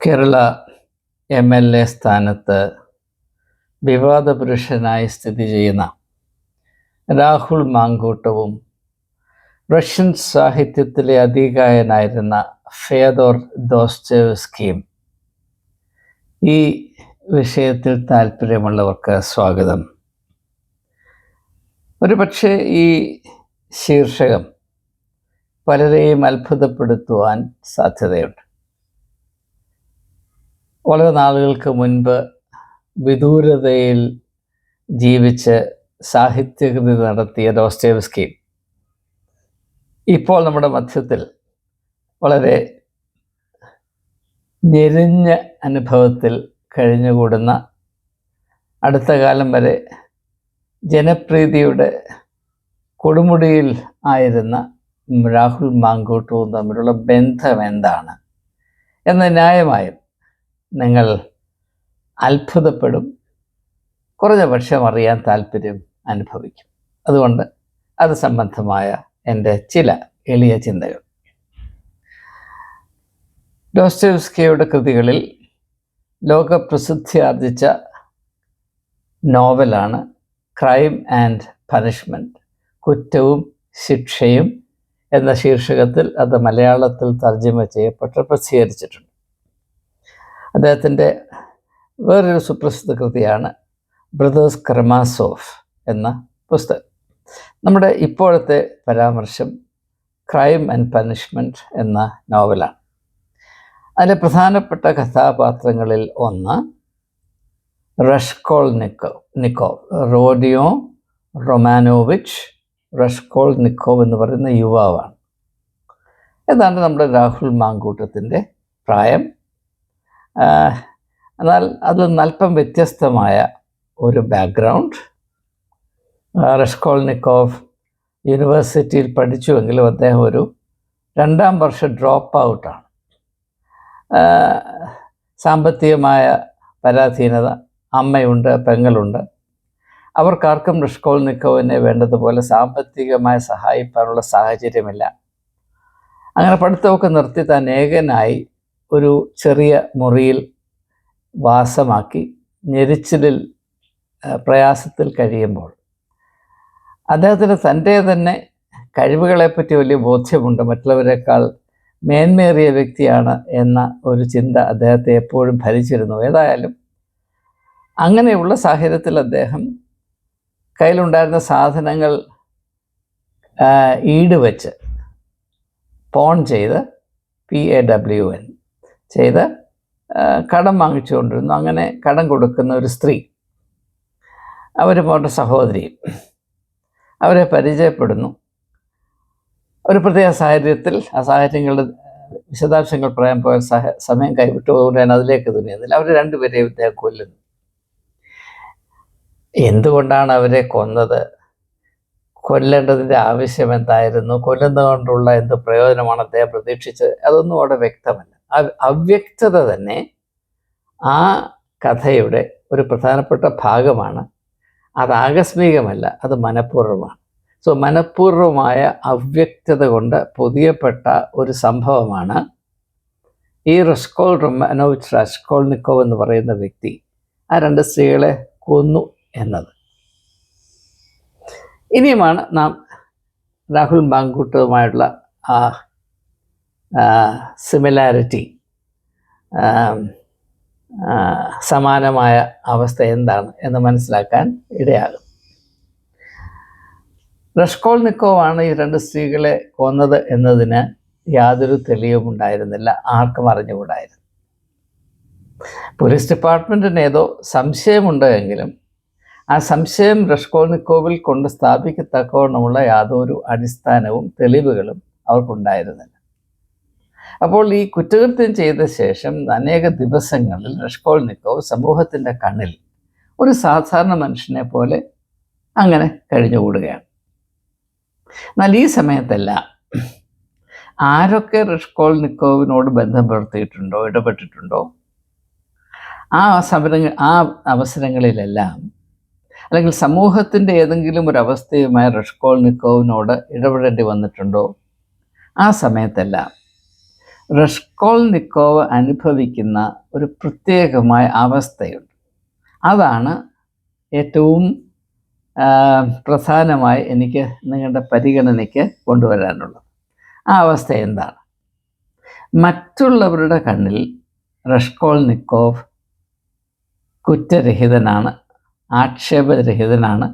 Kerala M L A സ്ഥാനത്ത് വിവാദ പുരുഷനായി സ്ഥിതി ചെയ്യുന്ന രാഹുൽ മാങ്കൂട്ടവും റഷ്യൻ സാഹിത്യത്തിലെ അധികായനായിരുന്ന ഫേദോർ ദോസ്റ്റേവ്സ്കിയും ഈ വിഷയത്തിൽ താല്പര്യമുള്ളവർക്ക് സ്വാഗതം. ഒരുപക്ഷെ ഈ ശീർഷകം പലരെയും അത്ഭുതപ്പെടുത്തുവാൻ സാധ്യതയുണ്ട്. വളരെ നാളുകൾക്ക് മുൻപ് വിദൂരതയിൽ ജീവിച്ച് സാഹിത്യകൃതി നടത്തിയ ഡോസ്റ്റേവ്സ്കി. ഇപ്പോൾ നമ്മുടെ മധ്യത്തിൽ വളരെ ഞെരിഞ്ഞ അനുഭവത്തിൽ കഴിഞ്ഞുകൂടുന്ന അടുത്ത കാലം വരെ ജനപ്രീതിയുടെ കൊടുമുടിയിൽ ആയിരുന്ന രാഹുൽ മാങ്കൂട്ടവും തമ്മിലുള്ള ബന്ധം എന്താണ്? എന്ന് ന്യായമായും നിങ്ങൾ അത്ഭുതപ്പെടും. കുറഞ്ഞ പക്ഷം അറിയാൻ താല്പര്യം അനുഭവിക്കും. അതുകൊണ്ട് അത് സംബന്ധമായ എന്റെ ചില എളിയ ചിന്തകൾ. ഡോസ്റ്റോവ്സ്കിയുടെ കൃതികളിൽ ലോകപ്രസിദ്ധി ആർജിച്ച നോവലാണ് ക്രൈം ആൻഡ് പനിഷ്മെന്റ് കുറ്റവും ശിക്ഷയും എന്ന ശീർഷകത്തിൽ അത് മലയാളത്തിൽ തർജമ ചെയ്യപ്പെട്ട് പ്രസിദ്ധീകരിച്ചിട്ടുണ്ട്. അദ്ദേഹത്തിന്റെ വേറൊരു സുപ്രസിദ്ധ കൃതിയാണ് ബ്രദേഴ്സ് ക്രമാസോഫ് എന്ന പുസ്തകം. നമ്മുടെ ഇപ്പോഴത്തെ പരാമർശം ക്രൈം ആൻഡ് പനിഷ്മെന്റ് എന്ന നോവലാണ്. അതിലെ പ്രധാനപ്പെട്ട കഥാപാത്രങ്ങളിൽ ഒന്ന് റഷ്കോൾ നിക്കോ നിക്കോവ് റോഡിയോ റൊമാനോവിച്ച് റഷ്കോൾ നിക്കോവ് എന്ന് പറയുന്ന യുവാവാണ്. ഏതാണ്ട് നമ്മുടെ രാഹുൽ മാങ്കൂട്ടത്തിന്റെ പ്രായം എന്നാൽ അതിൽ നിന്ന് അല്പം വ്യത്യസ്തമായ ഒരു ബാക്ക്ഗ്രൗണ്ട് റഷ്കോൾനിക്കോവ് യൂണിവേഴ്സിറ്റിയിൽ പഠിച്ചുവെങ്കിലും അദ്ദേഹം ഒരു രണ്ടാം വർഷ ഡ്രോപ്പ് ഔട്ടാണ് സാമ്പത്തികമായ പരാധീനത അമ്മയുണ്ട് പെങ്ങളുണ്ട്. അവർക്കാർക്കും നിക്കോവിനെ വേണ്ടതുപോലെ സാമ്പത്തികമായി സഹായിക്കാനുള്ള സാഹചര്യമില്ല. അങ്ങനെ പഠിത്തമൊക്കെ നിർത്തി താൻ ഏകനായി ഒരു ചെറിയ മുറിയിൽ വാസമാക്കി ഞെരിച്ചിലിൽ പ്രയാസത്തിൽ കഴിയുമ്പോൾ. അദ്ദേഹത്തിന് തന്റെ തന്നെ കഴിവുകളെപ്പറ്റി വലിയ ബോധ്യമുണ്ട്. മറ്റുള്ളവരെക്കാൾ മേന്മേറിയ വ്യക്തിയാണ് എന്ന ഒരു ചിന്ത അദ്ദേഹത്തെ എപ്പോഴും ഭരിച്ചിരുന്നു. ഏതായാലും അങ്ങനെയുള്ള സാഹചര്യത്തിൽ അദ്ദേഹം കയ്യിലുണ്ടായിരുന്ന സാധനങ്ങൾ ഈട് വെച്ച് പോൺ ചെയ്ത് പി എ ഡബ്ല്യു എൻ ചെയ്ത് കടം വാങ്ങിച്ചുകൊണ്ടിരുന്നു അങ്ങനെ കടം കൊടുക്കുന്ന ഒരു സ്ത്രീ. അവർ പോകേണ്ട സഹോദരി അവരെ പരിചയപ്പെടുന്നു. ഒരു പ്രത്യേക സാഹചര്യത്തിൽ ആ സാഹചര്യങ്ങളുടെ വിശദാംശങ്ങൾ പറയാൻ പോയ സഹ സമയം കൈവിട്ടുകൊണ്ട് ഞാൻ അതിലേക്ക് തുനിയുന്നില്ല അവർ രണ്ടുപേരെയും ഇദ്ദേഹം കൊല്ലുന്നു. എന്തുകൊണ്ടാണ് അവരെ കൊന്നത്? കൊല്ലേണ്ടതിന്റെ ആവശ്യം എന്തായിരുന്നു? കൊല്ലുന്നതുകൊണ്ടുള്ള എന്ത് പ്രയോജനമാണ് അദ്ദേഹം പ്രതീക്ഷിച്ചത്? അതൊന്നും അവിടെ വ്യക്തമല്ല. അവ്യക്തത തന്നെ ആ കഥയുടെ ഒരു പ്രധാനപ്പെട്ട ഭാഗമാണ്. അത് ആകസ്മികമല്ല അത് മനഃപൂർവമാണ്. സോ മനഃപൂർവമായ അവ്യക്തത കൊണ്ട് പൊതിയപ്പെട്ട ഒരു സംഭവമാണ് ഈ റസ്കോൾ റൊമാനോവിച്ച് റസ്കോൾനിക്കോവ് എന്ന് പറയുന്ന വ്യക്തി ആ രണ്ട് സ്ത്രീകളെ കൊന്നു എന്നത്. ഇനിയുമാണ് നാം രാഹുൽ ബാങ്കൂട്ടുമായിട്ടുള്ള ആ സിമിലാരിറ്റി സമാനമായ അവസ്ഥ എന്താണ് എന്ന് മനസ്സിലാക്കാൻ ഇടയാകും. റഷ്കോൾ നിക്കോവാണ് ഈ രണ്ട് സ്ത്രീകളെ കൊന്നത് എന്നതിന് യാതൊരു തെളിവും ഉണ്ടായിരുന്നില്ല. ആർക്കും അറിഞ്ഞുകൂടായിരുന്നു. പോലീസ് ഡിപ്പാർട്ട്മെന്റിന് ഏതോ സംശയമുണ്ട് എങ്കിലും ആ സംശയം നിക്കോവിൽ കൊണ്ട് സ്ഥാപിക്കത്തക്കവണ്ണമുള്ള യാതൊരു അടിസ്ഥാനവും തെളിവുകളും അവർക്കുണ്ടായിരുന്നില്ല. അപ്പോൾ ഈ കുറ്റകൃത്യം ചെയ്ത ശേഷം അനേക ദിവസങ്ങളിൽ നിക്കോവ് സമൂഹത്തിന്റെ കണ്ണിൽ ഒരു സാധാരണ മനുഷ്യനെ പോലെ അങ്ങനെ കഴിഞ്ഞുകൂടുകയാണ്. എന്നാൽ ഈ സമയത്തെല്ലാം. ആരൊക്കെ നിക്കോവിനോട് ബന്ധം പുലർത്തിയിട്ടുണ്ടോ ഇടപെട്ടിട്ടുണ്ടോ? ആ സമരങ്ങൾ ആ അവസരങ്ങളിലെല്ലാം അല്ലെങ്കിൽ സമൂഹത്തിന്റെ ഏതെങ്കിലും ഒരു അവസ്ഥയുമായി നിക്കോവിനോട് ഇടപെടേണ്ടി വന്നിട്ടുണ്ടോ? ആ സമയത്തെല്ലാം. റഷ്കോൾനിക്കോവ് അനുഭവിക്കുന്ന ഒരു പ്രത്യേകമായ അവസ്ഥയുണ്ട്. അതാണ് ഏറ്റവും പ്രധാനമായി എനിക്ക് നിങ്ങളുടെ പരിഗണനയ്ക്ക് കൊണ്ടുവരാനുള്ളത്. ആ അവസ്ഥ എന്താണ്? മറ്റുള്ളവരുടെ കണ്ണിൽ റഷ്കോൾനിക്കോവ് കുറ്റരഹിതനാണ് ആക്ഷേപരഹിതനാണ്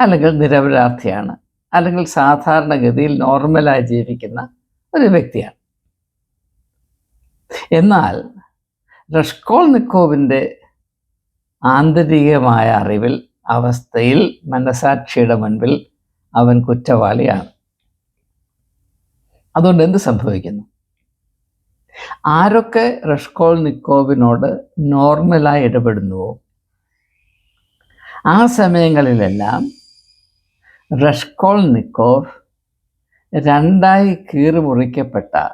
അല്ലെങ്കിൽ നിരപരാധിയാണ് അല്ലെങ്കിൽ സാധാരണഗതിയിൽ നോർമലായി ജീവിക്കുന്ന ഒരു വ്യക്തിയാണ്. എന്നാൽ റഷ്കോൾ നിക്കോവിന്റെ ആന്തരികമായ അറിവിൽ അവസ്ഥയിൽ മനസാക്ഷിയുടെ മുൻപിൽ അവൻ കുറ്റവാളിയാണ്. അതുകൊണ്ട് എന്ത് സംഭവിക്കുന്നു? ആരൊക്കെ റഷ്കോൾ നിക്കോവിനോട് നോർമലായി ഇടപെടുന്നുവോ? ആ സമയങ്ങളിലെല്ലാം റഷ്കോൾ നിക്കോവ് രണ്ടായി കീറിമുറിക്കപ്പെട്ട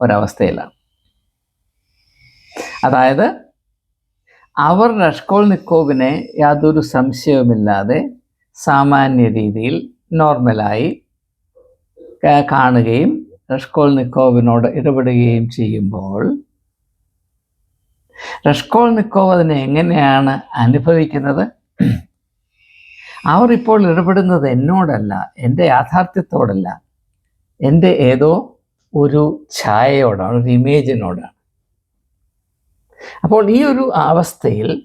ഒരവസ്ഥയിലാണ്. അതായത് അവർ റഷ്കോൾ നിക്കോവിനെ യാതൊരു സംശയവുമില്ലാതെ സാമാന്യ രീതിയിൽ നോർമലായി കാണുകയും റഷ്കോൾ നിക്കോവിനോട് ഇടപെടുകയും ചെയ്യുമ്പോൾ റഷ്കോൾ നിക്കോവ് അതിനെ എങ്ങനെയാണ് അനുഭവിക്കുന്നത്? അവർ ഇപ്പോൾ ഇടപെടുന്നത് എന്നോടല്ല എന്റെ യാഥാർത്ഥ്യത്തോടല്ല എന്റെ ഏതോ ഒരു ഛായയോടാണ് ഒരു ഇമേജിനോടാണ്. അപ്പോൾ ഈ ഒരു അവസ്ഥയിൽ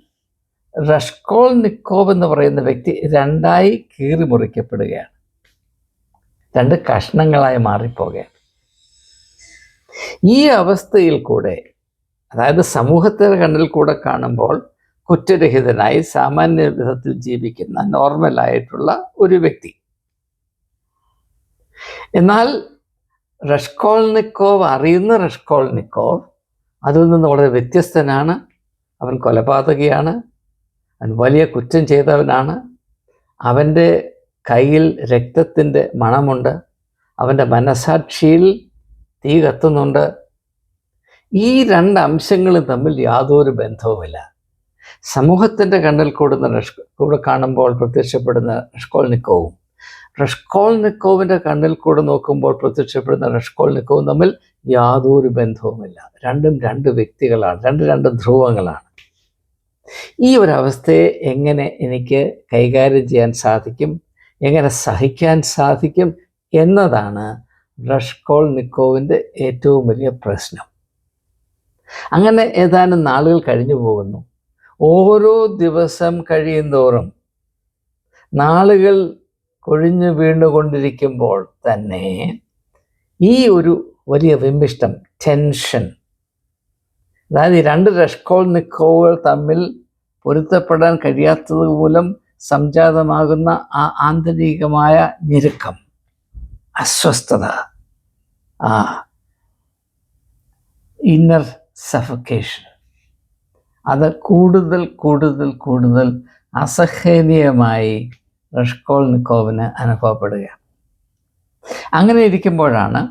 റഷ്കോൾ നിക്കോവ് എന്ന് പറയുന്ന വ്യക്തി രണ്ടായി കീറി മുറിക്കപ്പെടുകയാണ്. രണ്ട് കഷ്ണങ്ങളായി മാറിപ്പോകുകയാണ്. ഈ അവസ്ഥയിൽ കൂടെ അതായത് സമൂഹത്തിന്റെ കണ്ണിൽ കൂടെ കാണുമ്പോൾ കുറ്റരഹിതനായി സാമാന്യ വിധത്തിൽ ജീവിക്കുന്ന നോർമലായിട്ടുള്ള ഒരു വ്യക്തി. എന്നാൽ റഷ്കോൾനിക്കോവ് അറിയുന്ന റഷ്കോൾനിക്കോവ് അതിൽ നിന്ന് വളരെ വ്യത്യസ്തനാണ്. അവൻ കൊലപാതകയാണ്. അവൻ വലിയ കുറ്റം ചെയ്തവനാണ്. അവന്റെ കയ്യിൽ രക്തത്തിന്റെ മണമുണ്ട്. അവന്റെ മനസാക്ഷിയിൽ തീ കത്തുന്നുണ്ട്. ഈ രണ്ട് അംശങ്ങളും തമ്മിൽ യാതൊരു ബന്ധവുമില്ല. സമൂഹത്തിന്റെ കണ്ണിൽ കൂടുന്ന റഷ് കൂടെ കാണുമ്പോൾ പ്രത്യക്ഷപ്പെടുന്ന റഷ്കോൾനിക്കോവും. റഷ്കോൾനിക്കോവിന്റെ കണ്ണിൽ കൂടെ നോക്കുമ്പോൾ പ്രത്യക്ഷപ്പെടുന്ന റഷ്കോൾനിക്കോവും തമ്മിൽ യാതൊരു ബന്ധവുമില്ല. രണ്ടും രണ്ട് വ്യക്തികളാണ്. രണ്ട് രണ്ട് ധ്രുവങ്ങളാണ്. ഈ ഒരു അവസ്ഥയെ എങ്ങനെ എനിക്ക് കൈകാര്യം ചെയ്യാൻ സാധിക്കും? എങ്ങനെ സഹിക്കാൻ സാധിക്കും? എന്നതാണ് റഷ്കോൾ നിക്കോവിന്റെ ഏറ്റവും വലിയ പ്രശ്നം. അങ്ങനെ ഏതാനും നാളുകൾ കഴിഞ്ഞു പോകുന്നു. ഓരോ ദിവസം കഴിയുന്തോറും നാളുകൾ കൊഴിഞ്ഞു വീണുകൊണ്ടിരിക്കുമ്പോൾ തന്നെ ഈ ഒരു വലിയ വിമ്മിഷ്ടം ടെൻഷൻ അതായത് ഈ രണ്ട് രഷ്കോൾ നിക്കോവുകൾ തമ്മിൽ പൊരുത്തപ്പെടാൻ കഴിയാത്തത് മൂലം സംജാതമാകുന്ന ആ ആന്തരികമായ ഞെരുക്കം അസ്വസ്ഥത ആ ഇന്നർ സഫക്കേഷൻ അത് കൂടുതൽ കൂടുതൽ കൂടുതൽ അസഹനീയമായി റഷ്കോൾ നിക്കോവിന് അനുഭവപ്പെടുക അങ്ങനെ ഇരിക്കുമ്പോഴാണ്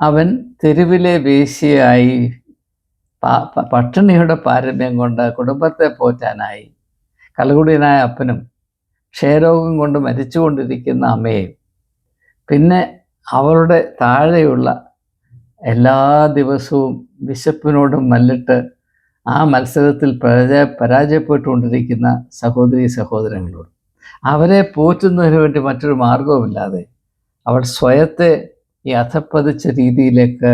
അവൻ തെരുവിലെ വേശ്യയായി പട്ടിണിയുടെ പാരമ്യം കൊണ്ട് കുടുംബത്തെ പോറ്റാനായി. കലകുടിയനായ അപ്പനും ക്ഷയരോഗം കൊണ്ട് മരിച്ചുകൊണ്ടിരിക്കുന്ന അമ്മയും. പിന്നെ അവളുടെ താഴെയുള്ള എല്ലാ ദിവസവും വിശപ്പിനോടും മല്ലിട്ട് ആ മത്സരത്തിൽ പരാജയ പരാജയപ്പെട്ടുകൊണ്ടിരിക്കുന്ന സഹോദരി സഹോദരങ്ങളോട്. അവരെ പോറ്റുന്നതിന് വേണ്ടി മറ്റൊരു മാർഗവുമില്ലാതെ അവൾ സ്വയത്തെ ഈ അധപ്പതിച്ച രീതിയിലേക്ക്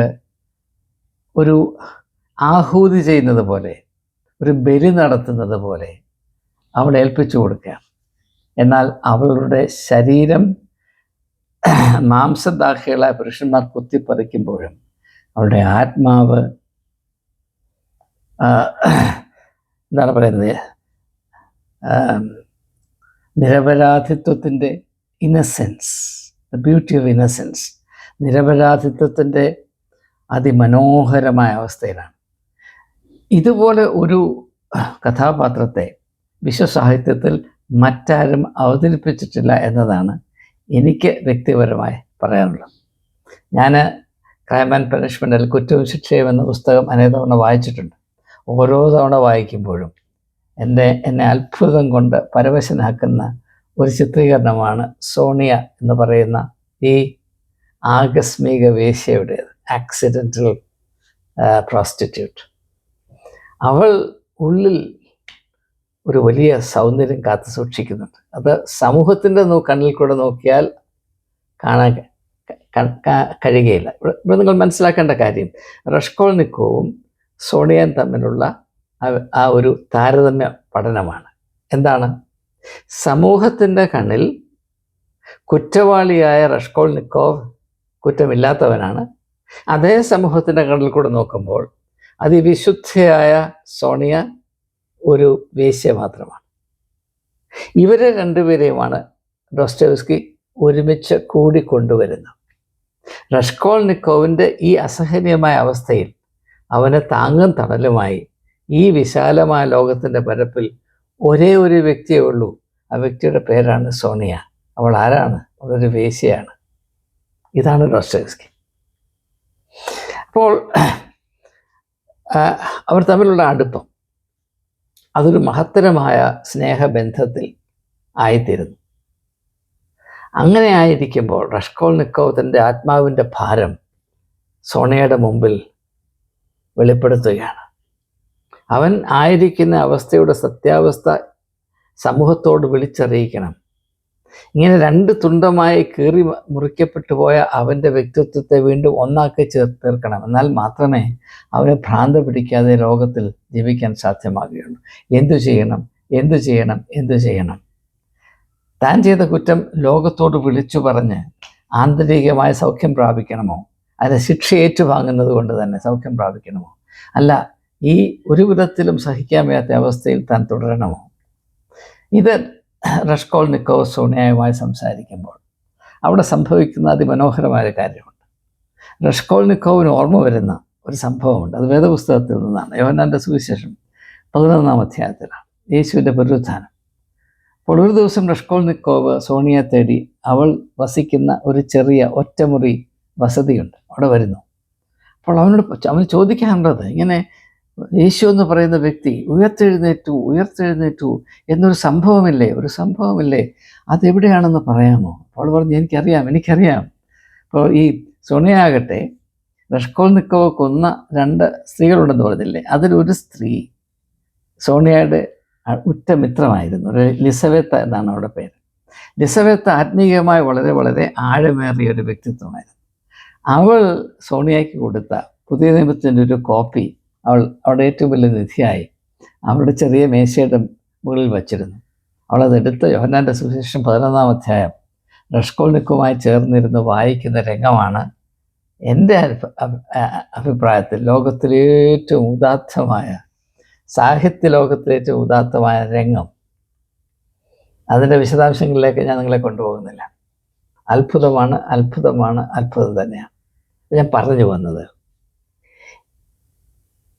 ഒരു ആഹൂതി ചെയ്യുന്നത് പോലെ ഒരു ബലി നടത്തുന്നത് പോലെ അവൾ ഏൽപ്പിച്ചു കൊടുക്കുക എന്നാൽ അവളുടെ ശരീരം മാംസദാഹികളായ പുരുഷന്മാർ കുത്തിപ്പറിക്കുമ്പോഴും അവളുടെ ആത്മാവ് എന്താണ് പറയുന്നത്? നിരപരാധിത്വത്തിന്റെ innocence the beauty of innocence നിരപരാധിത്വത്തിന്റെ അതിമനോഹരമായ അവസ്ഥയിലാണ്. ഇതുപോലെ ഒരു കഥാപാത്രത്തെ വിശ്വസാഹിത്യത്തിൽ മറ്റാരും അവതരിപ്പിച്ചിട്ടില്ല എന്നതാണ് എനിക്ക് വ്യക്തിപരമായി പറയാനുള്ളത്. ഞാൻ ക്രൈം ആൻഡ് പനിഷ്മെന്റിൽ കുറ്റവും ശിക്ഷയും എന്ന പുസ്തകം അനേക തവണ വായിച്ചിട്ടുണ്ട്. ഓരോ തവണ വായിക്കുമ്പോഴും എന്റെ എന്നെ അത്ഭുതം കൊണ്ട് പരവശനാക്കുന്ന ഒരു ചിത്രീകരണമാണ് സോണിയ എന്ന് പറയുന്ന ഈ ആകസ്മിക വേശ്യയുടേത് ആക്സിഡന്റൽ പ്രോസ്റ്റിറ്റ്യൂട്ട് അവൾ ഉള്ളിൽ ഒരു വലിയ സൗന്ദര്യം കാത്തു സൂക്ഷിക്കുന്നുണ്ട്. അത് സമൂഹത്തിന്റെ കണ്ണിൽ കൂടെ നോക്കിയാൽ കാണാൻ കഴിയുകയില്ല. ഇവിടെ നിങ്ങൾ മനസ്സിലാക്കേണ്ട കാര്യം റഷ്കോൾനിക്കോവും സോണിയയും തമ്മിലുള്ള ആ ഒരു താരതമ്യ പഠനമാണ്. എന്താണ്? സമൂഹത്തിന്റെ കണ്ണിൽ കുറ്റവാളിയായ റഷ്കോൾനിക്കോവ് കുറ്റമില്ലാത്തവനാണ്. അതേ സമൂഹത്തിന്റെ കണ്ണിൽ കൂടെ നോക്കുമ്പോൾ അതിവിശുദ്ധയായ സോണിയ ഒരു വേശ്യ മാത്രമാണ്. ഇവരെ രണ്ടുപേരെയുമാണ് ഡോസ്റ്റോവസ്കി ഒരുമിച്ച് കൂടിക്കൊണ്ടുവരുന്നത് റഷ്കോൾനിക്കോവിന്റെ ഈ അസഹനീയമായ അവസ്ഥയിൽ അവനെ താങ്ങും തണലുമായി ഈ വിശാലമായ ലോകത്തിന്റെ പരപ്പിൽ ഒരേ ഒരു വ്യക്തിയേ ഉള്ളൂ. ആ വ്യക്തിയുടെ പേരാണ് സോണിയ. അവൾ ആരാണ്? അവളൊരു വേശ്യയാണ്. ഇതാണ് ഡോസ്റ്റോവസ്കി അപ്പോൾ അവർ തമ്മിലുള്ള അടുപ്പം അതൊരു മഹത്തരമായ സ്നേഹബന്ധത്തിൽ ആയിത്തീരുന്നു. അങ്ങനെ ആയിരിക്കുമ്പോൾ റഷ്കോൾനിക്കോവ് തന്റെ ആത്മാവിന്റെ ഭാരം സോണയുടെ മുമ്പിൽ വെളിപ്പെടുത്തുകയാണ്. അവൻ ആയിരിക്കുന്ന അവസ്ഥയുടെ സത്യാവസ്ഥ സമൂഹത്തോട് വിളിച്ചറിയിക്കണം. ഇങ്ങനെ രണ്ട് തുണ്ടമായി കീറി മുറിക്കപ്പെട്ടു പോയ അവന്റെ വ്യക്തിത്വത്തെ വീണ്ടും ഒന്നാക്കി ചേർ തീർക്കണം. എന്നാൽ മാത്രമേ അവനെ ഭ്രാന്ത് പിടിക്കാതെ ലോകത്തിൽ ജീവിക്കാൻ സാധ്യമാകുകയുള്ളൂ. എന്തു ചെയ്യണം? എന്തു ചെയ്യണം? എന്തു ചെയ്യണം? താൻ ചെയ്ത കുറ്റം ലോകത്തോട് വിളിച്ചു പറഞ്ഞ് ആന്തരികമായ സൗഖ്യം പ്രാപിക്കണമോ? അതിന് ശിക്ഷ ഏറ്റുവാങ്ങുന്നത് കൊണ്ട് തന്നെ സൗഖ്യം പ്രാപിക്കണമോ? അല്ല ഈ ഒരു വിധത്തിലും സഹിക്കാൻ വയ്യാത്ത അവസ്ഥയിൽ താൻ തുടരണമോ? ഇത് റഷ്കോൾ നിക്കോ സോണിയയുമായി സംസാരിക്കുമ്പോൾ അവിടെ സംഭവിക്കുന്ന അതിമനോഹരമായ കാര്യമുണ്ട്. റഷ്കോൾ നിക്കോവിന് ഓർമ്മ വരുന്ന ഒരു സംഭവമുണ്ട്. അത് വേദപുസ്തകത്തിൽ നിന്നാണ്. യോഹന്നാന്റെ സുവിശേഷം പതിനൊന്നാം അധ്യായത്തിലാണ്. യേശുവിന്റെ പുനരുത്ഥാനം. അപ്പോൾ ഒരു ദിവസം റഷ്കോൾ നിക്കോവ് സോണിയെ തേടി അവൾ വസിക്കുന്ന ഒരു ചെറിയ ഒറ്റമുറി വസതിയുണ്ട്. അവിടെ വരുന്നു. അപ്പോൾ അവനോട് അവന് ചോദിക്കാനുള്ളത് ഇങ്ങനെ യേശു എന്ന് പറയുന്ന വ്യക്തി ഉയർത്തെഴുന്നേറ്റു ഉയർത്തെഴുന്നേറ്റു എന്നൊരു സംഭവമില്ലേ? ഒരു സംഭവമില്ലേ? അതെവിടെയാണെന്ന് പറയാമോ? അപ്പോൾ പറഞ്ഞു എനിക്കറിയാം എനിക്കറിയാം. അപ്പോൾ ഈ സോണിയാകട്ടെ റഷ്കോൾ നിക്കോവ് കൊന്ന രണ്ട് സ്ത്രീകളുണ്ടെന്ന് പറഞ്ഞില്ലേ? അതിലൊരു സ്ത്രീ സോണിയയുടെ ഉറ്റ മിത്രമായിരുന്നു. ഒരു ലിസവേത്ത എന്നാണ് അവരുടെ പേര്. ലിസവേത്ത ആത്മീയമായി വളരെ വളരെ ആഴമേറിയ ഒരു വ്യക്തിത്വമായിരുന്നു. അവൾ സോണിയയ്ക്ക് കൊടുത്ത പുതിയ നിയമത്തിന്റെ ഒരു കോപ്പി അവൾ അവളുടെ ഏറ്റവും വലിയ നിധിയായി അവളുടെ ചെറിയ മേശയുടെ മുകളിൽ വച്ചിരുന്നു. അവളതെടുത്ത് യോഹന്നാന്റെ സുവിശേഷം പതിനൊന്നാം അധ്യായം റഷ്കോൾനിക്കുമായി ചേർന്നിരുന്ന് വായിക്കുന്ന രംഗമാണ് എന്റെ അഭിപ്രായത്തിൽ ലോകത്തിലെ ഏറ്റവും ഉദാത്തമായ സാഹിത്യ ലോകത്തിലെ ഏറ്റവും ഉദാത്തമായ രംഗം. അതിന്റെ വിശദാംശങ്ങളിലേക്ക് ഞാൻ നിങ്ങളെ കൊണ്ടുപോകുന്നില്ല. അത്ഭുതമാണ് അത്ഭുതമാണ് അത്ഭുതം തന്നെയാണ്. ഞാൻ പറഞ്ഞു വന്നത്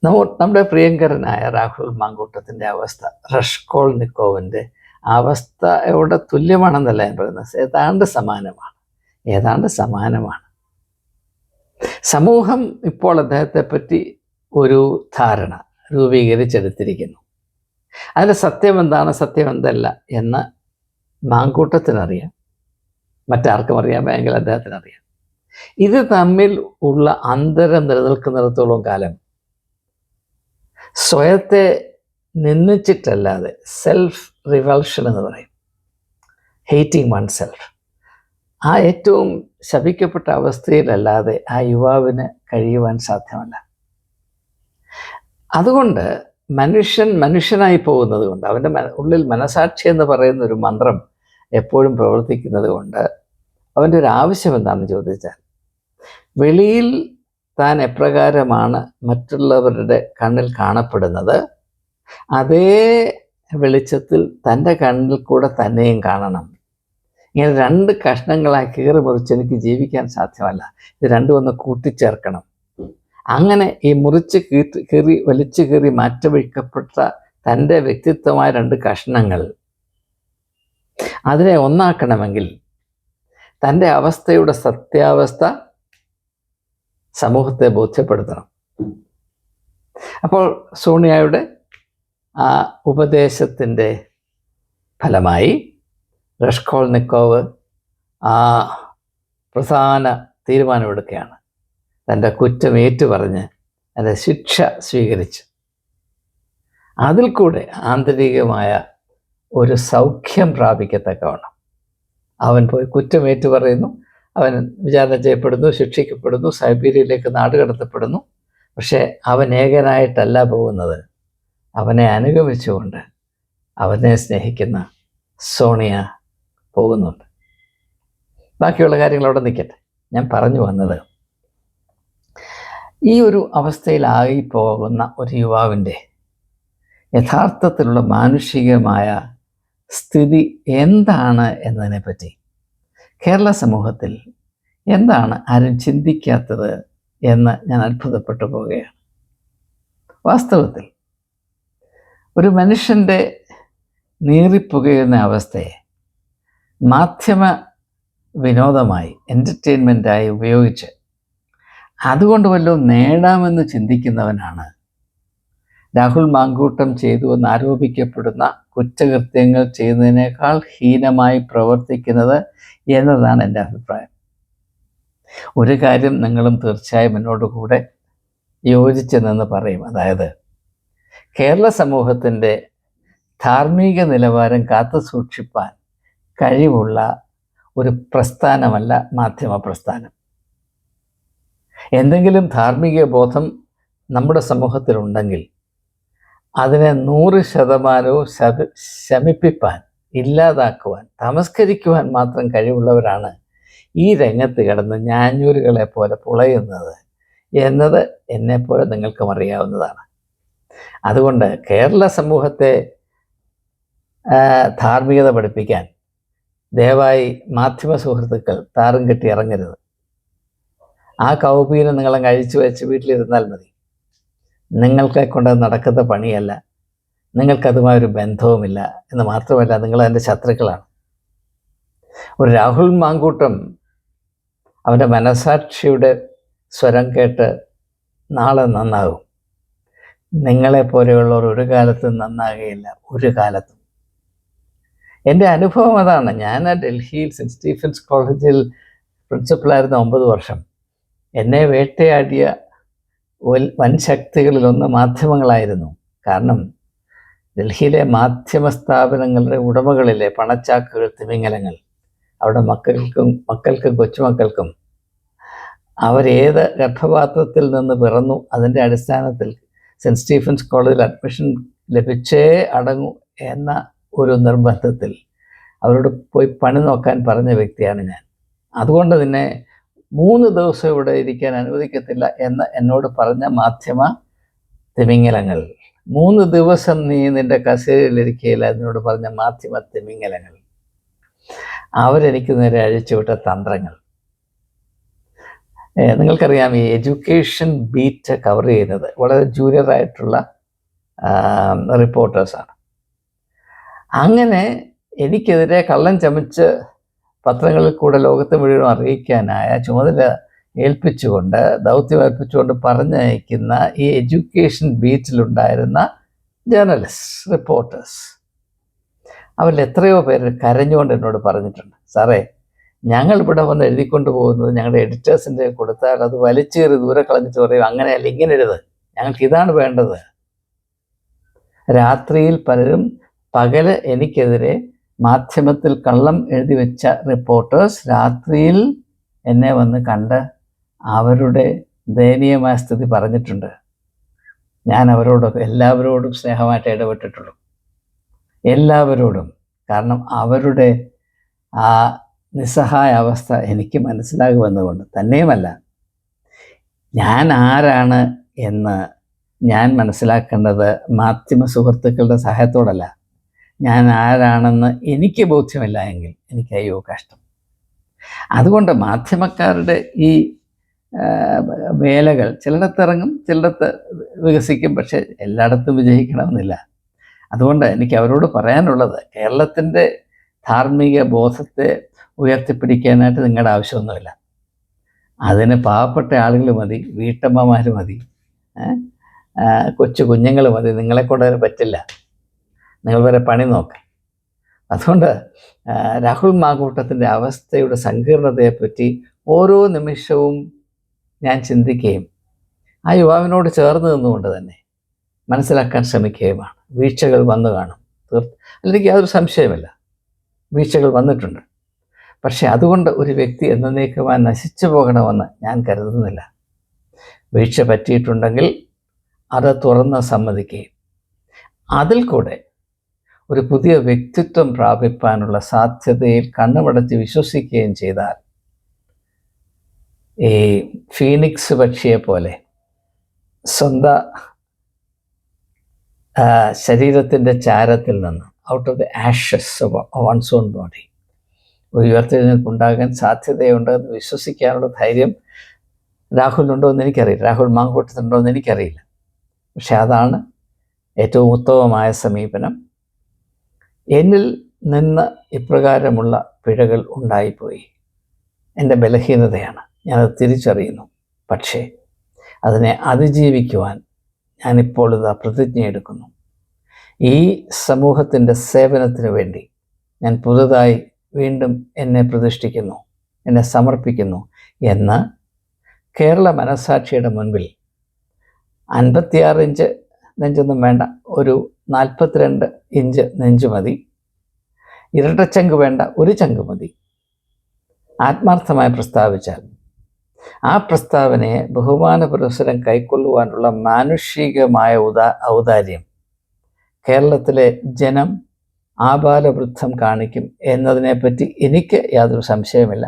നമ്മ നമ്മുടെ പ്രിയങ്കരനായ രാഹുൽ മാങ്കൂട്ടത്തിന്റെ അവസ്ഥ റഷ്കോൾ നിക്കോവിന്റെ എവിടെ തുല്യമാണെന്നല്ല ഞാൻ പറയുന്നത്. ഏതാണ്ട് സമാനമാണ്. ഏതാണ്ട് സമാനമാണ്. സമൂഹം ഇപ്പോൾ അദ്ദേഹത്തെ പറ്റി ഒരു ധാരണ രൂപീകരിച്ചെടുത്തിരിക്കുന്നു. അതിന്റെ സത്യം എന്താണ് സത്യം എന്തല്ല എന്ന് മാങ്കൂട്ടത്തിനറിയാം. മറ്റാർക്കും അറിയാമെങ്കിൽ അദ്ദേഹത്തിനറിയാം. ഇത് തമ്മിൽ ഉള്ള അന്തരം നിലനിൽക്കുന്നിടത്തോളം കാലം സ്വയത്തെ നിന്ദിച്ചിട്ടല്ലാതെ സെൽഫ് റിവൾഷൻ എന്ന് പറയും. ഹെയ്റ്റിംഗ് വൺ സെൽഫ് ആ ഏറ്റവും ശപിക്കപ്പെട്ട അവസ്ഥയിലല്ലാതെ ആ യുവാവിന് കഴിയുവാൻ സാധ്യമല്ല. അതുകൊണ്ട് മനുഷ്യൻ മനുഷ്യനായി പോകുന്നത് കൊണ്ട് അവന്റെ ഉള്ളിൽ മനസാക്ഷി എന്ന് പറയുന്ന ഒരു മന്ത്രം എപ്പോഴും പ്രവർത്തിക്കുന്നത് കൊണ്ട് അവന്റെ ഒരു ആവശ്യം എന്താണെന്ന് ചോദിച്ചാൽ വെളിയിൽ താൻ എപ്രകാരമാണ് മറ്റുള്ളവരുടെ കണ്ണിൽ കാണപ്പെടുന്നത്? അതേ വെളിച്ചത്തിൽ തന്റെ കണ്ണിൽ കൂടെ തന്നെയും കാണണം. ഇങ്ങനെ രണ്ട് കഷ്ണങ്ങളായി കീറി മുറിച്ച് എനിക്ക് ജീവിക്കാൻ സാധ്യമല്ല. ഇത് രണ്ടും ഒന്ന് കൂട്ടിച്ചേർക്കണം. അങ്ങനെ ഈ മുറിച്ച് കീറി വലിച്ചു കീറി മാറ്റവഴിക്കപ്പെട്ട തന്റെ വ്യക്തിത്വമായ രണ്ട് കഷ്ണങ്ങൾ അതിനെ ഒന്നാക്കണമെങ്കിൽ തന്റെ അവസ്ഥയുടെ സത്യാവസ്ഥ സമൂഹത്തെ ബോധ്യപ്പെടുത്തണം. അപ്പോൾ സോണിയയുടെ ആ ഉപദേശത്തിന്റെ ഫലമായി റഷ്കോൾ നിക്കോവ് ആ പ്രധാന തീരുമാനമെടുക്കുകയാണ് തന്റെ കുറ്റം ഏറ്റുപറഞ്ഞ് അതിന്റെ ശിക്ഷ സ്വീകരിച്ച്. അതിൽ കൂടെ ആന്തരികമായ ഒരു സൗഖ്യം പ്രാപിക്കത്തക്കവണ്ണം. അവൻ പോയി കുറ്റമേറ്റു പറയുന്നു അവൻ വിചാരണ ചെയ്യപ്പെടുന്നു ശിക്ഷിക്കപ്പെടുന്നു സൈബീരിയയിലേക്ക് നാടുകടത്തപ്പെടുന്നു പക്ഷേ അവൻ ഏകനായിട്ടല്ല പോകുന്നത്. അവനെ അനുഗമിച്ചുകൊണ്ട് അവനെ സ്നേഹിക്കുന്ന സോണിയ പോകുന്നുണ്ട്. ബാക്കിയുള്ള കാര്യങ്ങൾ അവിടെ നിൽക്കട്ടെ. ഞാൻ പറഞ്ഞു വന്നത് ഈ ഒരു അവസ്ഥയിലായി പോകുന്ന ഒരു യുവാവിന്റെ യഥാർത്ഥത്തിലുള്ള മാനുഷികമായ സ്ഥിതി എന്താണ് എന്നതിനെപ്പറ്റി. കേരള സമൂഹത്തിൽ എന്താണ് ആരും ചിന്തിക്കാത്തത് എന്ന് ഞാൻ അത്ഭുതപ്പെട്ടു പോവുകയാണ്. വാസ്തവത്തിൽ ഒരു മനുഷ്യന്റെ നീറിപ്പുകയുന്ന അവസ്ഥയെ മാധ്യമ വിനോദമായി എന്റർടൈൻമെന്റായി ഉപയോഗിച്ച് അതുകൊണ്ട് വല്ലതും നേടാമെന്ന് ചിന്തിക്കുന്നവനാണ് രാഹുൽ മാങ്കൂട്ടം ചെയ്തു എന്ന് ആരോപിക്കപ്പെടുന്ന കുറ്റകൃത്യങ്ങൾ ചെയ്യുന്നതിനേക്കാൾ ഹീനമായി പ്രവർത്തിക്കുന്നത് എന്നതാണ് എന്റെ അഭിപ്രായം. ഒരു കാര്യം നിങ്ങളും തീർച്ചയായും എന്നോട് കൂടെ യോജിച്ച് നിന്ന് പറയും. അതായത് കേരള സമൂഹത്തിന്റെ ധാർമ്മിക നിലവാരം കാത്തു സൂക്ഷിപ്പാൻ കഴിവുള്ള ഒരു പ്രസ്ഥാനമല്ല മാധ്യമ പ്രസ്ഥാനം. എന്തെങ്കിലും ധാർമ്മിക ബോധം നമ്മുടെ സമൂഹത്തിലുണ്ടെങ്കിൽ അതിനെ നൂറ് ശതമാനവും ശത ശമിപ്പിപ്പാൻ ഇല്ലാതാക്കുവാൻ തമസ്കരിക്കുവാൻ മാത്രം കഴിവുള്ളവരാണ് ഈ രംഗത്ത് കിടന്ന് ഞാഞ്ഞൂരുകളെ പോലെ പുളയുന്നത് എന്നത് എന്നെപ്പോലെ നിങ്ങൾക്കും അറിയാവുന്നതാണ്. അതുകൊണ്ട് കേരള സമൂഹത്തെ ധാർമ്മികത പഠിപ്പിക്കാൻ ദയവായി മാധ്യമ സുഹൃത്തുക്കൾ താറും കെട്ടി ഇറങ്ങരുത്. ആ കൗപീനം നിങ്ങളങ്ങ് അഴിച്ചു വെച്ച് വീട്ടിലിരുന്നാൽ മതി. നിങ്ങൾക്കെ കൊണ്ട് നടക്കുന്ന പണിയല്ല. നിങ്ങൾക്കതുമായൊരു ബന്ധവുമില്ല എന്ന് മാത്രമല്ല നിങ്ങൾ അതിന്റെ ശത്രുക്കളാണ്. ഒരു രാഹുൽ മാങ്കൂട്ടം അവന്റെ മനസാക്ഷിയുടെ സ്വരം കേട്ട് നാളെ നന്നാകും. നിങ്ങളെപ്പോലെയുള്ളവർ ഒരു കാലത്തും നന്നാകുകയില്ല ഒരു കാലത്തും. എന്റെ അനുഭവം അതാണ്. ഞാൻ ഡൽഹിയിൽ സെന്റ് സ്റ്റീഫൻസ് കോളേജിൽ പ്രിൻസിപ്പളായിരുന്ന ഒമ്പത് വർഷം. എന്നെ വേട്ടയാടിയ വൻ ശക്തികളിലൊന്ന് മാധ്യമങ്ങളായിരുന്നു. കാരണം ഡൽഹിയിലെ മാധ്യമ സ്ഥാപനങ്ങളുടെ ഉടമകളിലെ പണച്ചാക്കുകൾ തിമിങ്ങലങ്ങൾ അവിടെ മക്കൾക്കും മക്കൾക്കും കൊച്ചുമക്കൾക്കും അവരേത് ഗർഭപാത്രത്തിൽ നിന്ന് പിറന്നു അതിന്റെ അടിസ്ഥാനത്തിൽ സെന്റ് സ്റ്റീഫൻസ് കോളേജിൽ അഡ്മിഷൻ ലഭിച്ചേ അടങ്ങൂ എന്ന ഒരു നിർബന്ധത്തിൽ അവരോട് പോയി പണി നോക്കാൻ പറഞ്ഞ വ്യക്തിയാണ് ഞാൻ. അതുകൊണ്ട് തന്നെ മൂന്ന് ദിവസം ഇവിടെ ഇരിക്കാൻ അനുവദിക്കത്തില്ല എന്ന് എന്നോട് പറഞ്ഞ മാധ്യമ തിമിങ്ങലങ്ങൾ മൂന്ന് ദിവസം നീ നിന്റെ കസേരയിലിരിക്കുകയില്ല എന്നോട് പറഞ്ഞ മാധ്യമ തിമിങ്ങലങ്ങൾ അവരെനിക്ക് നേരെ അഴിച്ചുവിട്ട തന്ത്രങ്ങൾ. നിങ്ങൾക്കറിയാം ഈ എഡ്യൂക്കേഷൻ ബീറ്റ് കവർ ചെയ്യുന്നത് വളരെ ജൂനിയർ ആയിട്ടുള്ള റിപ്പോർട്ടേഴ്സാണ്. അങ്ങനെ എനിക്കെതിരെ കള്ളൻ ചമച്ച് പത്രങ്ങളിൽ കൂടെ ലോകത്ത് മുഴുവൻ അറിയിക്കാനായ ചുമതല ഏൽപ്പിച്ചുകൊണ്ട് ദൗത്യം ഏൽപ്പിച്ചുകൊണ്ട് പറഞ്ഞയക്കുന്ന ഈ എഡ്യൂക്കേഷൻ ബീറ്റിലുണ്ടായിരുന്ന ജേർണലിസ്റ്റ് റിപ്പോർട്ടേഴ്സ്. അവരിൽ എത്രയോ പേര് കരഞ്ഞുകൊണ്ട് എന്നോട് പറഞ്ഞിട്ടുണ്ട് സാറേ ഞങ്ങൾ ഇവിടെ വന്ന് എഴുതിക്കൊണ്ട് പോകുന്നത് ഞങ്ങളുടെ എഡിറ്റേഴ്സിന്റെ കൊടുത്താൽ അത് വലിച്ചേറി ദൂരെ കളഞ്ഞിട്ട് പറയും അങ്ങനെയല്ല ഇങ്ങനെ എഴുത്. ഞങ്ങൾക്ക് ഇതാണ് വേണ്ടത്. രാത്രിയിൽ പലരും പകൽ എനിക്കെതിരെ മാധ്യമത്തിൽ കള്ളം എഴുതി വെച്ച റിപ്പോർട്ടേഴ്സ് രാത്രിയിൽ എന്നെ വന്ന് കണ്ട് അവരുടെ ദയനീയമായ സ്ഥിതി പറഞ്ഞിട്ടുണ്ട്. ഞാൻ അവരോടൊക്കെ എല്ലാവരോടും സ്നേഹമായിട്ട് ഇടപെട്ടിട്ടുള്ളൂ. എല്ലാവരോടും. കാരണം അവരുടെ ആ നിസ്സഹായ അവസ്ഥ എനിക്ക് മനസ്സിലാകുമെന്നുകൊണ്ട് തന്നെയുമല്ല. ഞാൻ ആരാണ് എന്ന് ഞാൻ മനസ്സിലാക്കേണ്ടത് മാധ്യമ സുഹൃത്തുക്കളുടെ സഹായത്തോടല്ല. ഞാൻ ആരാണെന്ന് എനിക്ക് ബോധ്യമില്ല എങ്കിൽ എനിക്ക് അയ്യോ കഷ്ടം. അതുകൊണ്ട് മാധ്യമക്കാരുടെ ഈ വേലകൾ ചിലയിടത്ത് ഇറങ്ങും ചിലയിടത്ത് വികസിക്കും പക്ഷെ എല്ലായിടത്തും വിജയിക്കണമെന്നില്ല. അതുകൊണ്ട് എനിക്ക് അവരോട് പറയാനുള്ളത് കേരളത്തിന്റെ ധാർമ്മിക ബോധത്തെ ഉയർത്തിപ്പിടിക്കാനായിട്ട് നിങ്ങളുടെ ആവശ്യമൊന്നുമില്ല. അതിന് പാവപ്പെട്ട ആളുകൾ മതി വീട്ടമ്മമാർ മതി കൊച്ചു കുഞ്ഞുങ്ങൾ മതി നിങ്ങളെ കൊണ്ട് പറ്റില്ല. നിങ്ങൾ വരെ പണി നോക്കാം. അതുകൊണ്ട് രാഹുൽ മാങ്കൂട്ടത്തിന്റെ അവസ്ഥയുടെ സങ്കീർണതയെപ്പറ്റി ഓരോ നിമിഷവും ഞാൻ ചിന്തിക്കുകയും ആ യുവാവിനോട് ചേർന്ന് നിന്നുകൊണ്ട് തന്നെ മനസ്സിലാക്കാൻ ശ്രമിക്കുകയുമാണ്. വീഴ്ചകൾ വന്നു കാണും. തീർത്ത് അല്ലെങ്കിൽ യാതൊരു സംശയമില്ല വീഴ്ചകൾ വന്നിട്ടുണ്ട്. പക്ഷേ അതുകൊണ്ട് ഒരു വ്യക്തി എന്നേക്കുവാൻ നശിച്ചു പോകണമെന്ന് ഞാൻ കരുതുന്നില്ല. വീഴ്ച പറ്റിയിട്ടുണ്ടെങ്കിൽ അത് തുറന്ന് സമ്മതിക്കുകയും. അതിൽ കൂടെ ഒരു പുതിയ വ്യക്തിത്വം പ്രാപിപ്പാനുള്ള സാധ്യതയിൽ കണ്ണുമടച്ച് വിശ്വസിക്കുകയും ചെയ്താൽ ഈ ഫീനിക്സ് പക്ഷിയെ പോലെ സ്വന്ത ശരീരത്തിന്റെ ചാരത്തിൽ നിന്ന് out of the ashes one's own body ഒരു ഉയർത്തെഴുന്നേൽപ്പുണ്ടാകാൻ സാധ്യതയുണ്ടെന്ന് വിശ്വസിക്കാനുള്ള ധൈര്യം രാഹുലിനുണ്ടോ എന്ന് എനിക്കറിയില്ല. രാഹുൽ മാങ്കൂട്ടത്തിനുണ്ടോ എന്ന് എനിക്കറിയില്ല. പക്ഷെ അതാണ് ഏറ്റവും ഉത്തമമായ സമീപനം. എന്നിൽ നിന്ന് ഇപ്രകാരമുള്ള പിഴകൾ ഉണ്ടായിപ്പോയി. എന്റെ ബലഹീനതയാണ്. ഞാനത് തിരിച്ചറിയുന്നു. പക്ഷേ അതിനെ അതിജീവിക്കുവാൻ ഞാനിപ്പോൾ ഇതാ പ്രതിജ്ഞ എടുക്കുന്നു. ഈ സമൂഹത്തിന്റെ സേവനത്തിന് വേണ്ടി ഞാൻ പുതുതായി വീണ്ടും എന്നെ പ്രതിഷ്ഠിക്കുന്നു എന്നെ സമർപ്പിക്കുന്നു എന്ന് കേരള മനസാക്ഷിയുടെ മുൻപിൽ അൻപത്തിയാറ് ഇഞ്ച് നെഞ്ചൊന്നും വേണ്ട ഒരു നാൽപ്പത്തിരണ്ട് ഇഞ്ച് നെഞ്ച് മതി. ഇരട്ട ഇരട്ടച്ചങ്ക് വേണ്ട ഒരു ചങ്ക് മതി. ആത്മാർത്ഥമായി പ്രസ്താവിച്ചാൽ ആ പ്രസ്താവനയെ ബഹുമാന പുരസ്സരം കൈക്കൊള്ളുവാനുള്ള മാനുഷികമായ ഉദാ ഔദാര്യം കേരളത്തിലെ ജനം ആബാലവൃദ്ധം കാണിക്കും എന്നതിനെപ്പറ്റി എനിക്ക് യാതൊരു സംശയമില്ല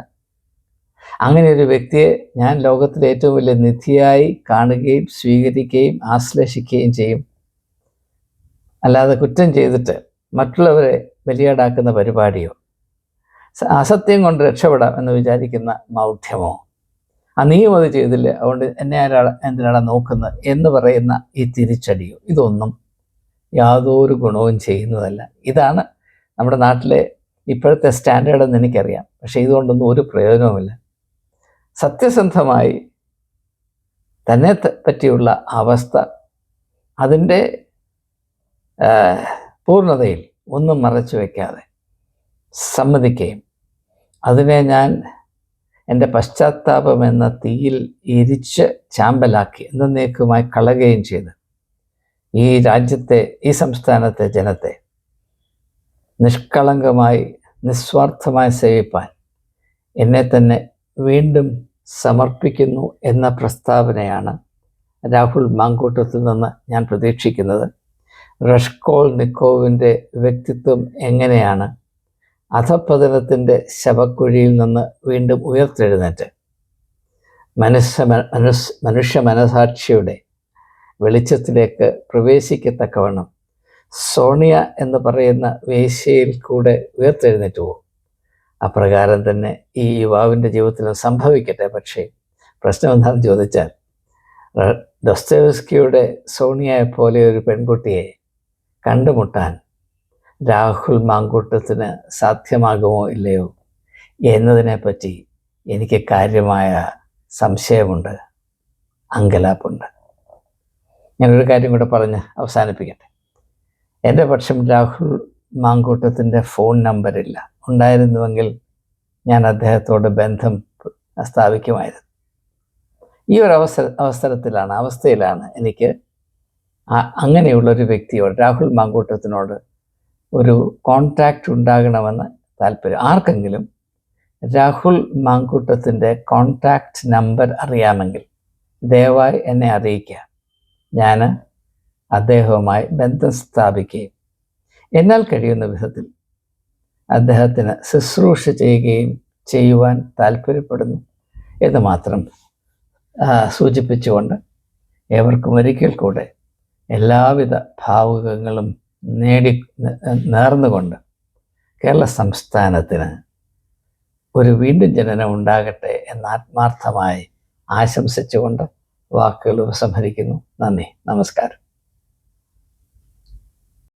അങ്ങനെ ഒരു വ്യക്തിയെ ഞാൻ ലോകത്തിലെ ഏറ്റവും വലിയ നിധിയായി കാണുകയും സ്വീകരിക്കുകയും ആശ്ലേഷിക്കുകയും ചെയ്യും. അല്ലാതെ കുറ്റം ചെയ്തിട്ട് മറ്റുള്ളവരെ ബലിയാടാക്കുന്ന പരിപാടിയോ? അസത്യം കൊണ്ട് രക്ഷപ്പെടാം എന്ന് വിചാരിക്കുന്ന മൗഢ്യമോ? ആ നീയും അത് ചെയ്തില്ല? അതുകൊണ്ട് എന്നെ ആരാ എന്തിനാണ് നോക്കുന്നത് എന്ന് പറയുന്ന ഈ തിരിച്ചടിയോ? ഇതൊന്നും യാതൊരു ഗുണവും ചെയ്യുന്നതല്ല. ഇതാണ് നമ്മുടെ നാട്ടിലെ ഇപ്പോഴത്തെ സ്റ്റാൻഡേർഡ് എന്ന് എനിക്കറിയാം. പക്ഷേ ഇതുകൊണ്ടൊന്നും ഒരു പ്രയോജനവുമില്ല. സത്യസന്ധമായി തന്നെ പറ്റിയുള്ള അവസ്ഥ അതിന്റെ പൂർണതയിൽ ഒന്നും മറച്ചു വയ്ക്കാതെ സമ്മതിക്കുകയും. അതിനെ ഞാൻ എന്റെ പശ്ചാത്താപം എന്ന തീയിൽ എരിച്ച് ചാമ്പലാക്കി എന്നേക്കുമായി കളയുകയും ചെയ്ത്. ഈ രാജ്യത്തെ ഈ സംസ്ഥാനത്തെ ജനത്തെ നിഷ്കളങ്കമായി നിസ്വാർത്ഥമായി സേവിപ്പാൻ എന്നെ തന്നെ വീണ്ടും സമർപ്പിക്കുന്നു എന്ന പ്രസ്താവനയാണ് രാഹുൽ മാങ്കൂട്ടത്തിൽ നിന്ന് ഞാൻ പ്രതീക്ഷിക്കുന്നത്. റഷ്കോൾ നിക്കോവിന്റെ വ്യക്തിത്വം എങ്ങനെയാണ്? അധപ്പതനത്തിന്റെ ശവക്കുഴിയിൽ നിന്ന് വീണ്ടും ഉയർത്തെഴുന്നേറ്റ്. മനുഷ്യ മനുസ് മനുഷ്യ മനസാക്ഷിയുടെ വെളിച്ചത്തിലേക്ക് പ്രവേശിക്കത്തക്കവണ്ണം സോണിയ എന്ന് പറയുന്ന വേശ്യയിൽ കൂടെ ഉയർത്തെഴുന്നേറ്റ് പോകും. അപ്രകാരം തന്നെ ഈ യുവാവിന്റെ ജീവിതത്തിൽ സംഭവിക്കട്ടെ പക്ഷേ പ്രശ്നം എന്താണെന്ന് ചോദിച്ചാൽ ഡൊസ്തേവസ്കിയുടെ സോണിയയെ പോലെ ഒരു പെൺകുട്ടിയെ കണ്ടുമുട്ടാൻ രാഹുൽ മാങ്കൂട്ടത്തിന് സാധ്യമാകുമോ ഇല്ലയോ എന്നതിനെപ്പറ്റി എനിക്ക് കാര്യമായ സംശയമുണ്ട് അങ്കലാപ്പുണ്ട്. ഞാനൊരു കാര്യം കൂടെ പറഞ്ഞ് അവസാനിപ്പിക്കട്ടെ. എന്റെ പക്ഷം രാഹുൽ മാങ്കൂട്ടത്തിന്റെ ഫോൺ നമ്പറില്ല. ഉണ്ടായിരുന്നുവെങ്കിൽ ഞാൻ അദ്ദേഹത്തോട് ബന്ധം സ്ഥാപിക്കുമായിരുന്നു. ഈ ഒരു അവസര അവസരത്തിലാണ് അവസ്ഥയിലാണ് എനിക്ക് അങ്ങനെയുള്ളൊരു വ്യക്തിയോട് രാഹുൽ മാങ്കൂട്ടത്തിനോട് ഒരു കോൺടാക്റ്റ് ഉണ്ടാകണമെന്ന് താല്പര്യം. ആർക്കെങ്കിലും രാഹുൽ മാങ്കൂട്ടത്തിന്റെ കോൺടാക്റ്റ് നമ്പർ അറിയാമെങ്കിൽ ദയവായി എന്നെ അറിയിക്കുക. ഞാൻ അദ്ദേഹവുമായി ബന്ധം സ്ഥാപിക്കുകയും എന്നാൽ കഴിയുന്ന വിധത്തിൽ അദ്ദേഹത്തിന് ശുശ്രൂഷ ചെയ്യുകയും ചെയ്യുവാൻ താല്പര്യപ്പെടുന്നു എന്ന് മാത്രം സൂചിപ്പിച്ചുകൊണ്ട് ഏവർക്കും ഒരിക്കൽ കൂടെ എല്ലാവിധ ഭാവുകങ്ങളും നേടി നേർന്നുകൊണ്ട് കേരള സംസ്ഥാനത്തിന് ഒരു വീണ്ടും ജനനം ഉണ്ടാകട്ടെ എന്ന് ആത്മാർത്ഥമായി ആശംസിച്ചുകൊണ്ട് വാക്കുകൾ ഉപസംഹരിക്കുന്നു. നന്ദി. നമസ്കാരം.